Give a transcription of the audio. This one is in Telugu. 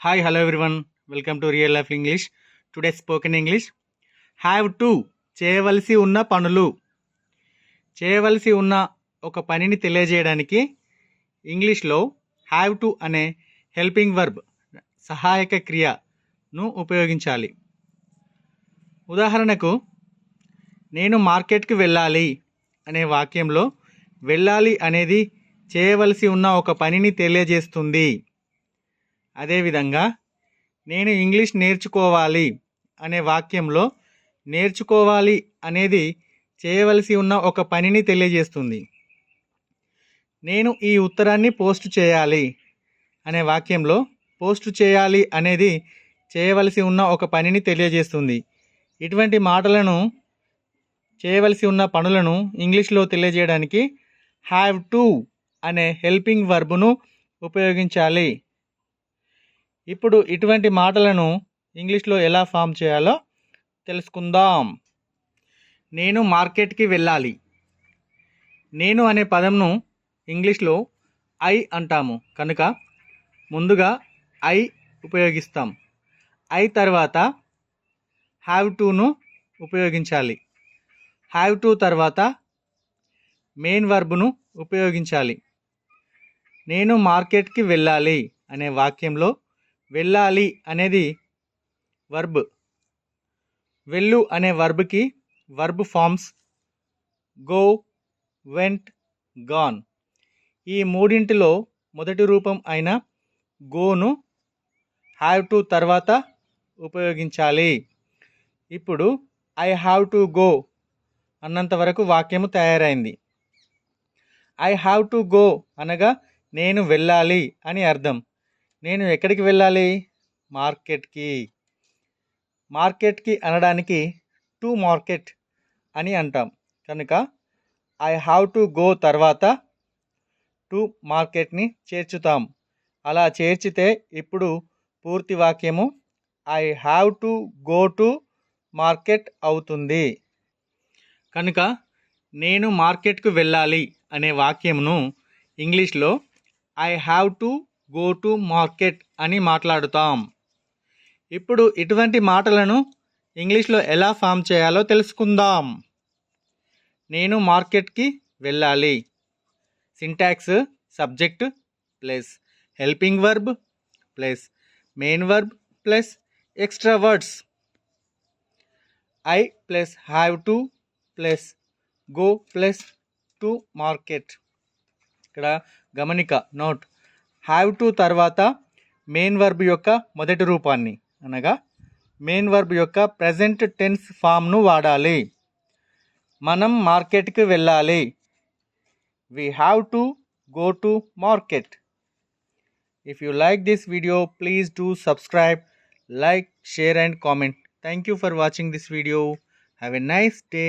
Hi hello everyone welcome to real life English today spoken English have to చేయవలసి ఉన్న పనులు. చేయవలసి ఉన్న ఒక పనిని తెలియజేయడానికి ఇంగ్లీష్లో హ్యావ్ టు అనే హెల్పింగ్ వర్బ్ సహాయక క్రియను ఉపయోగించాలి. ఉదాహరణకు నేను మార్కెట్కి వెళ్ళాలి అనే వాక్యంలో వెళ్ళాలి అనేది చేయవలసి ఉన్న ఒక పనిని తెలియజేస్తుంది. అదేవిధంగా నేను ఇంగ్లీష్ నేర్చుకోవాలి అనే వాక్యంలో నేర్చుకోవాలి అనేది చేయవలసి ఉన్న ఒక పనిని తెలియజేస్తుంది. నేను ఈ ఉత్తరాన్ని పోస్ట్ చేయాలి అనే వాక్యంలో పోస్ట్ చేయాలి అనేది చేయవలసి ఉన్న ఒక పనిని తెలియజేస్తుంది. ఇటువంటి మాటలను చేయవలసి ఉన్న పనులను ఇంగ్లీష్లో తెలియజేయడానికి హ్యావ్ టు అనే హెల్పింగ్ వర్బును ఉపయోగించాలి. ఇప్పుడు ఇటువంటి మాటలను ఇంగ్లీష్లో ఎలా ఫామ్ చేయాలో తెలుసుకుందాం. నేను మార్కెట్కి వెళ్ళాలి. నేను అనే పదంను ఇంగ్లీష్లో ఐ అంటాము. కనుక ముందుగా ఐ ఉపయోగిస్తాం. ఐ తర్వాత హ్యావ్ టును ఉపయోగించాలి. హ్యావ్ టు తర్వాత మెయిన్ వర్బ్ను ఉపయోగించాలి. నేను మార్కెట్కి వెళ్ళాలి అనే వాక్యంలో వెళ్ళాలి అనేది వర్బ్ వెళ్ళు అనే వర్బ్కి verb forms go went gone ఈ మూడింటిలో మొదటి రూపం అయిన గోను హ్యావ్ టు తర్వాత ఉపయోగించాలి. ఇప్పుడు ఐ హ్యావ్ టు గో అన్నంత వరకు వాక్యము తయారైంది. ఐ హ్యావ్ టు గో అనగా నేను వెళ్ళాలి అని అర్థం. నేను ఎక్కడికి వెళ్ళాలి? మార్కెట్కి. మార్కెట్కి అనడానికి టు మార్కెట్ అని అంటాం. కనుక ఐ హ్యావ్ టు గో తర్వాత టు మార్కెట్ని చేర్చుతాం. అలా చేర్చితే ఇప్పుడు పూర్తి వాక్యము I have to go to market అవుతుంది. కనుక నేను మార్కెట్కు వెళ్ళాలి అనే వాక్యమును ఇంగ్లీష్లో I have to go to market అని మాట్లాడుతాం. ఇప్పుడు ఇటువంటి మాటలను ఇంగ్లీష్లో ఎలా ఫామ్ చేయాలో తెలుసుకుందాం. నేను మార్కెట్కి వెళ్ళాలి. Syntax subject plus. Helping verb plus. Main verb plus. Extra words. I plus have to plus. Go plus to market. ఇక్కడ గమనిక నోట్. హ్యావ్ టు తర్వాత మెయిన్ వర్బ్ యొక్క మొదటి రూపాన్ని అనగా మెయిన్ వర్బ్ యొక్క ప్రజెంట్ టెన్స్ ఫామ్ను వాడాలి. మనం మార్కెట్కి వెళ్ళాలి. We have to go to market if you like this video please do subscribe like share and comment thank you for watching this video have a nice day